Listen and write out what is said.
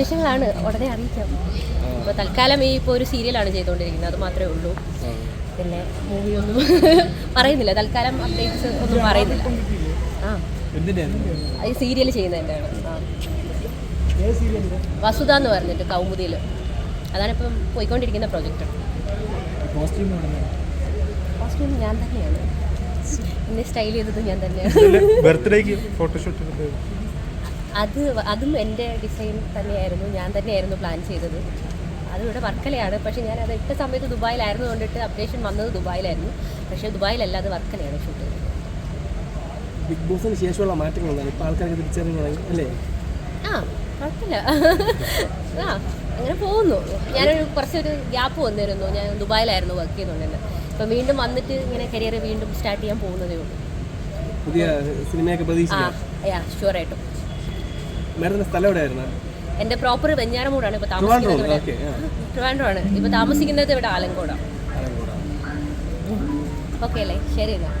വിശേഷങ്ങളാണ്. ഉടനെ അറിയിക്കാം. അപ്പൊ തൽക്കാലം ഈ ഇപ്പോൾ ഒരു സീരിയലാണ് ചെയ്തുകൊണ്ടിരിക്കുന്നത് അത് മാത്രമേ ഉള്ളൂ. പിന്നെ മൂവി ഒന്നും പറയുന്നില്ല. തൽക്കാലം അപ്ഡേറ്റ്സ് ഒന്നും പറയുന്നില്ല. ആ. ഈ സീരിയൽ ചെയ്യുന്നതിന്റെയാണ് ആ. വസുധ എന്ന് പറഞ്ഞിട്ട് കൗമുദിയിൽ അതാണ് ഇപ്പം പോയിക്കൊണ്ടിരിക്കുന്ന പ്രോജക്റ്റ് കോസ്റ്റ്യൂം ഞാൻ തന്നെയാണ്. എന്നെ സ്റ്റൈൽ ചെയ്തത് ഞാൻ തന്നെയാണ്. ബർത്ത്ഡേക്ക് ഫോട്ടോഷൂട്ട് അത് അതും എന്റെ ഡിസൈൻ തന്നെയായിരുന്നു. ഞാൻ തന്നെയായിരുന്നു പ്ലാൻ ചെയ്തത്. അത് ഇവിടെ വർക്കലയാണ്. പക്ഷേ ഞാൻ അത് ഇട്ട സമയത്ത് ദുബായിലായിരുന്നു കൊണ്ടിട്ട് അപ്ഡേഷൻ വന്നത് ദുബായിലായിരുന്നു. പക്ഷേ ദുബായിലല്ല അത് വർക്കലയാണ് ഷൂട്ട് ചെയ്തത്. ബിഗ് ബോസിന് ശേഷമുള്ള മാറ്റങ്ങൾ ഇപ്പോൾ ആൾക്കാർക്ക് തിരിച്ചറിഞ്ഞു അല്ലേ? ആ കുഴപ്പമില്ല. ആ അങ്ങനെ പോകുന്നു. ഞാനൊരു കുറച്ചൊരു ഗ്യാപ്പ് വന്നിരുന്നു. ഞാൻ ദുബായിലായിരുന്നു വർക്ക് ചെയ്തുകൊണ്ടിരുന്നത് അപ്പം വീണ്ടും വന്നിട്ട് ഇങ്ങനെ കരിയർ വീണ്ടും സ്റ്റാർട്ട് ചെയ്യാൻ പോകുന്നതേ ഉള്ളൂ. പുതിയ സിനിമയൊക്കെ ആ ഷുവർ യാ ഷുവറായിട്ടും മാഡത്തിന്റെ സ്ഥലം എവിടെയായിരുന്നു? എന്റെ പ്രോപ്പർ വെഞ്ഞാറമൂടാണ് ഇപ്പോൾ താമസിക്കുന്നത് ഇവിടെ. ട്രിവാൻഡ്രമാണ്. ഇപ്പോൾ താമസിക്കുന്നത് ഇവിടെ ആലങ്കോടാണ് ഓക്കെ അല്ലേ? ശരി എന്നാൽ